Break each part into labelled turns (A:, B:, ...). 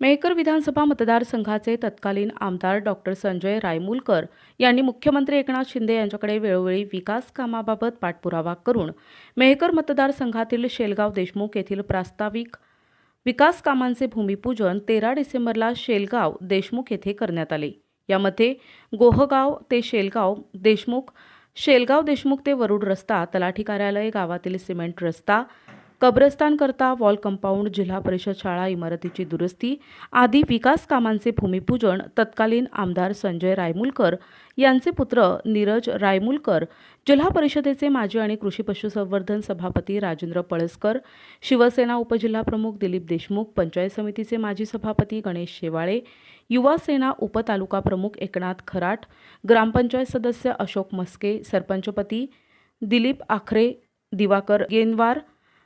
A: मेहकर विधानसभा मतदारसंघाचे तत्कालीन आमदार डॉक्टर संजय रायमुलकर यांनी मुख्यमंत्री एकनाथ शिंदे यांच्याकडे वेळोवेळी विकास कामाबाबत पाठपुरावा करून मेहकर मतदारसंघातील शेलगाव देशमुख येथील प्रास्ताविक विकास कामांचे भूमिपूजन तेरा डिसेंबरला शेलगाव देशमुख येथे करण्यात आले. यामध्ये गोहगाव ते शेलगाव देशमुख शेलगाव देशमुख ते वरुड रस्ता तलाठी कार्यालय गावातील सिमेंट रस्ता कब्रस्तानकरता वॉल कंपाऊंड जिल्हा परिषद शाळा इमारतीची दुरुस्ती आदी विकास कामांचे भूमिपूजन तत्कालीन आमदार संजय रायमुलकर यांचे पुत्र नीरज रायमुलकर जिल्हा परिषदेचे माजी आणि कृषी पशुसंवर्धन सभापती राजेंद्र पळसकर शिवसेना उपजिल्हाप्रमुख दिलीप देशमुख पंचायत समितीचे माजी सभापती गणेश शेवाळे युवा सेना उपतालुका प्रमुख एकनाथ खराट ग्रामपंचायत सदस्य अशोक मस्के सरपंचपती दिलीप आखरे दिवाकर गेनवार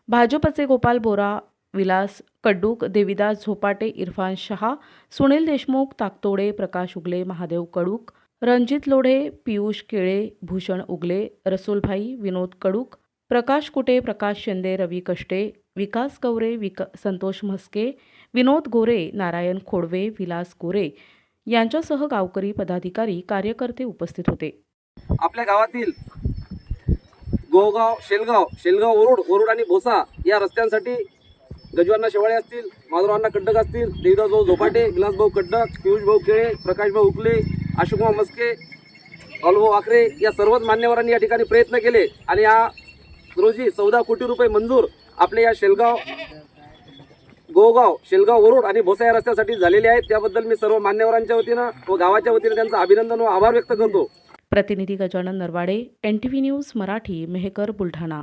A: भाजपचे गोपाल बोरा विलास कडूक देविदास झोपाटे इरफान शहा सुनील देशमुख ताकतोडे प्रकाश उगले महादेव कडूक रणजित लोढे पियुष केळे भूषण उगले रसूलभाई विनोद कडूक प्रकाश कुटे प्रकाश शिंदे रवी कष्टे विकास गवरे विक संतोष म्हस्के विनोद गोरे नारायण खोडवे विलास गोरे यांच्यासह गावकरी पदाधिकारी कार्यकर्ते उपस्थित होते.
B: आपल्या गावातील गोगाव शेलगाव शेलगाव ओरुड ओरुड आणि भोसा या रस्त्यांसाठी गजवांना शेवाळे असतील माधुरावांना कड्डक असतील देवदास भाऊ झोपाटे विलासभाऊ कड्डक पियुष भाऊ केळे प्रकाशभाऊ उकले अशोकभाऊ मस्के अनुभव आखरे या सर्वच मान्यवरांनी या ठिकाणी प्रयत्न केले. आणि या रोजी चौदा कोटी रुपये मंजूर आपले या शेलगाव गोगाव शेलगाव वरुड आणि भोसा या रस्त्यासाठी झालेले आहेत. त्याबद्दल मी सर्व मान्यवरांच्या वतीनं व गावाच्या वतीनं त्यांचं अभिनंदन व आभार व्यक्त करतो.
A: प्रतिनिधी Gajanan Narwade N T V news Marathi Mehkar Buldhana.